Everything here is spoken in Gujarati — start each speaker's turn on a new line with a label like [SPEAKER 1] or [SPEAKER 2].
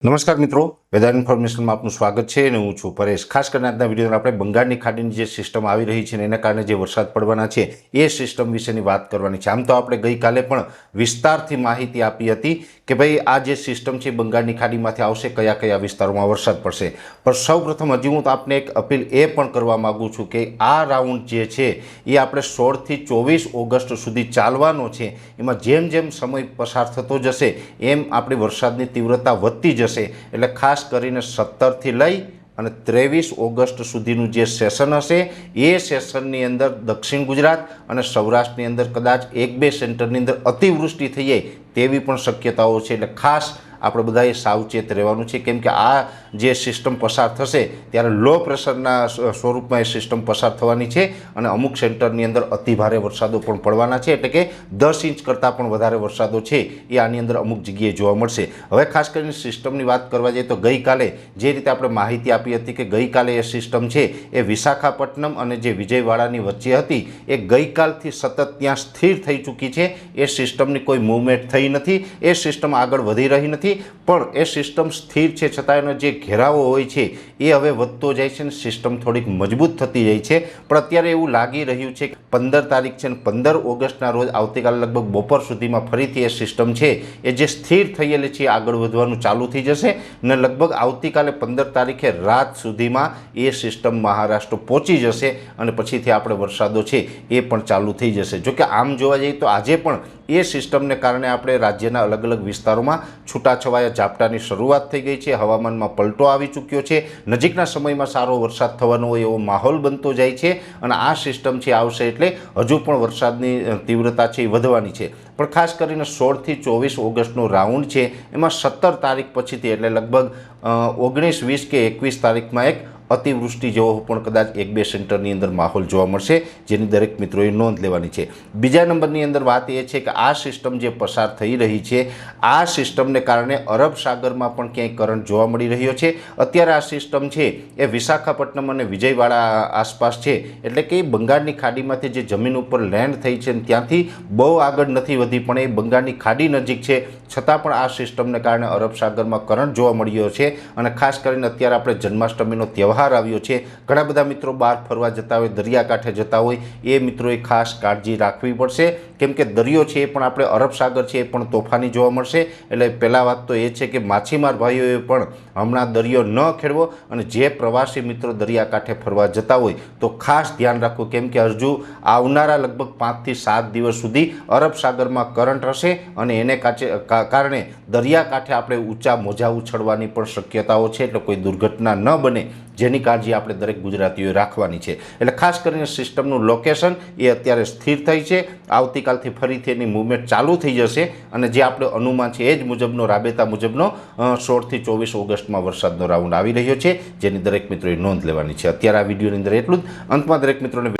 [SPEAKER 1] નમસ્કાર મિત્રો વેધર ઇન્ફોર્મેશનમાં આપનું સ્વાગત છે અને હું છું પરેશ. ખાસ કરીને આજના વિડીયોમાં આપણે બંગાળની ખાડીની જે સિસ્ટમ આવી રહી છે એના કારણે જે વરસાદ પડવાના છે, એ સિસ્ટમ વિશેની વાત કરવાની છે. આમ તો આપણે ગઈકાલે પણ વિસ્તારથી માહિતી આપી હતી કે ભાઈ, આ જે સિસ્ટમ છે બંગાળની ખાડીમાંથી આવશે, કયા કયા વિસ્તારોમાં વરસાદ પડશે. પણ સૌપ્રથમ હજી હું આપને એક અપીલ એ પણ કરવા માગું છું કે આ રાઉન્ડ જે છે, એ આપણે સોળથી ચોવીસ ઓગસ્ટ સુધી ચાલવાનો છે. એમાં જેમ જેમ સમય પસાર થતો જશે, એમ આપણી વરસાદની તીવ્રતા વધતી જશે. એટલે ખાસ કરીને સત્તરથી લઈ અને ત્રેવીસ ઓગસ્ટ સુધીનું જે સેશન હશે, એ સેશનની અંદર દક્ષિણ ગુજરાત અને સૌરાષ્ટ્રની અંદર કદાચ એક બે સેન્ટરની અંદર અતિવૃષ્ટિ થઈ જાય તેવી પણ શક્યતાઓ છે. એટલે ખાસ આપણે બધાએ સાવચેત રહેવાનું છે. કેમ કે આ જે સિસ્ટમ પસાર થશે, ત્યારે લો પ્રેશરના સ્વરૂપમાં એ સિસ્ટમ પસાર થવાની છે અને અમુક સેન્ટરની અંદર અતિભારે વરસાદો પણ પડવાના છે. એટલે કે દસ ઇંચ કરતાં પણ વધારે વરસાદો છે એ આની અંદર અમુક જગ્યાએ જોવા મળશે. હવે ખાસ કરીને સિસ્ટમની વાત કરવા જઈએ તો ગઈકાલે જે રીતે આપણે માહિતી આપી હતી કે ગઈકાલે એ સિસ્ટમ છે એ વિશાખાપટ્ટનમ અને જે વિજયવાડાની વચ્ચે હતી, એ ગઈકાલથી સતત ત્યાં સ્થિર થઈ ચૂકી છે. એ સિસ્ટમની કોઈ મૂવમેન્ટ થઈ નથી. એ સિસ્ટમ આગળ વધી રહી નથી. પણ એ સિસ્ટમ સ્થિર છે છતાં એનો જે ઘેરાવો હોય છે, એ હવે વધતો જાય છે અને સિસ્ટમ થોડીક મજબૂત થતી જાય છે. પણ અત્યારે એવું લાગી રહ્યું છે કે પંદર તારીખ છે ને પંદર ઓગસ્ટના રોજ આવતીકાલ લગભગ બપોર સુધીમાં ફરીથી એ સિસ્ટમ છે, એ જે સ્થિર થયેલી છે આગળ વધવાનું ચાલુ થઈ જશે ને લગભગ આવતીકાલે પંદર તારીખે રાત સુધીમાં એ સિસ્ટમ મહારાષ્ટ્ર પહોંચી જશે અને પછીથી આપણે વરસાદો છે, એ પણ ચાલુ થઈ જશે. જોકે આમ જોવા જઈએ તો આજે પણ એ સિસ્ટમને કારણે આપણે રાજ્યના અલગ અલગ વિસ્તારોમાં છૂટાછવાયા ઝાપટાની શરૂઆત થઈ ગઈ છે. હવામાનમાં પલટો આવી ચૂક્યો છે. નજીકના સમયમાં સારો વરસાદ થવાનો હોય એવો માહોલ બનતો જાય છે અને આ સિસ્ટમ છે, આવશે એટલે હજુ પણ વરસાદની તીવ્રતા છે એ વધવાની છે. પણ ખાસ કરીને સોળથી ચોવીસ ઓગસ્ટનો રાઉન્ડ છે. એમાં સત્તર તારીખ પછીથી એટલે લગભગ ઓગણીસ, વીસ કે એકવીસ તારીખમાં એક અતિવૃષ્ટિ જેવો પણ કદાચ એક બે સેન્ટરની અંદર માહોલ જોવા મળશે, જેની દરેક મિત્રોએ નોંધ લેવાની છે. બીજા નંબરની અંદર વાત એ છે કે આ સિસ્ટમ જે પસાર થઈ રહી છે, આ સિસ્ટમને કારણે અરબ સાગરમાં પણ ક્યાંય કરંટ જોવા મળી રહ્યો છે. અત્યારે આ સિસ્ટમ છે એ વિશાખાપટ્ટનમ અને વિજયવાડા આસપાસ છે. એટલે કે બંગાળની ખાડીમાંથી જે જમીન ઉપર લેન્ડ થઈ છે ત્યાંથી બહુ આગળ નથી વધી, પણ એ બંગાળની ખાડી નજીક છે. છતાં પણ આ સિસ્ટમને કારણે અરબ સાગરમાં કરંટ જોવા મળ્યો છે. અને ખાસ કરીને અત્યારે આપણે જન્માષ્ટમીનો તહેવાર આવ્યો છે. ઘણા બધા મિત્રો બહાર ફરવા જતા હોય, દરિયાકાંઠે જતા હોય, એ મિત્રોએ ખાસ કાળજી રાખવી પડશે. કેમ કે દરિયો છે એ પણ આપણે અરબ સાગર છે એ પણ તોફાની જોવા મળશે. એટલે પહેલાં વાત તો એ છે કે માછીમાર ભાઈઓએ પણ હમણાં દરિયો ન ખેડવો અને જે પ્રવાસી મિત્રો દરિયાકાંઠે ફરવા જતા હોય તો ખાસ ધ્યાન રાખવું. કેમ કે હજુ આવનારા લગભગ પાંચથી સાત દિવસ સુધી અરબ સાગરમાં કરંટ હશે અને એને કાચે કારણે દરિયાકાંઠે આપણે ઊંચા મોજા ઉછળવાની પણ શક્યતાઓ છે. એટલે કોઈ દુર્ઘટના ન બને. જેની કાળજી આપણે દરેક ગુજરાતીઓએ રાખવાની છે. એટલે ખાસ કરીને સિસ્ટમનું લોકેશન એ અત્યારે સ્થિર થઈ છે. આવતીકાલથી ફરીથી એની મૂવમેન્ટ ચાલુ થઈ જશે અને જે આપણે અનુમાન છે એ જ મુજબનો, રાબેતા મુજબનો સોળથી ચોવીસ ઓગસ્ટમાં વરસાદનો રાઉન્ડ આવી રહ્યો છે. જેની દરેક મિત્રોએ નોંધ લેવાની છે. અત્યારે આ વિડીયોની અંદર એટલું જ. અંતમાં દરેક મિત્રોને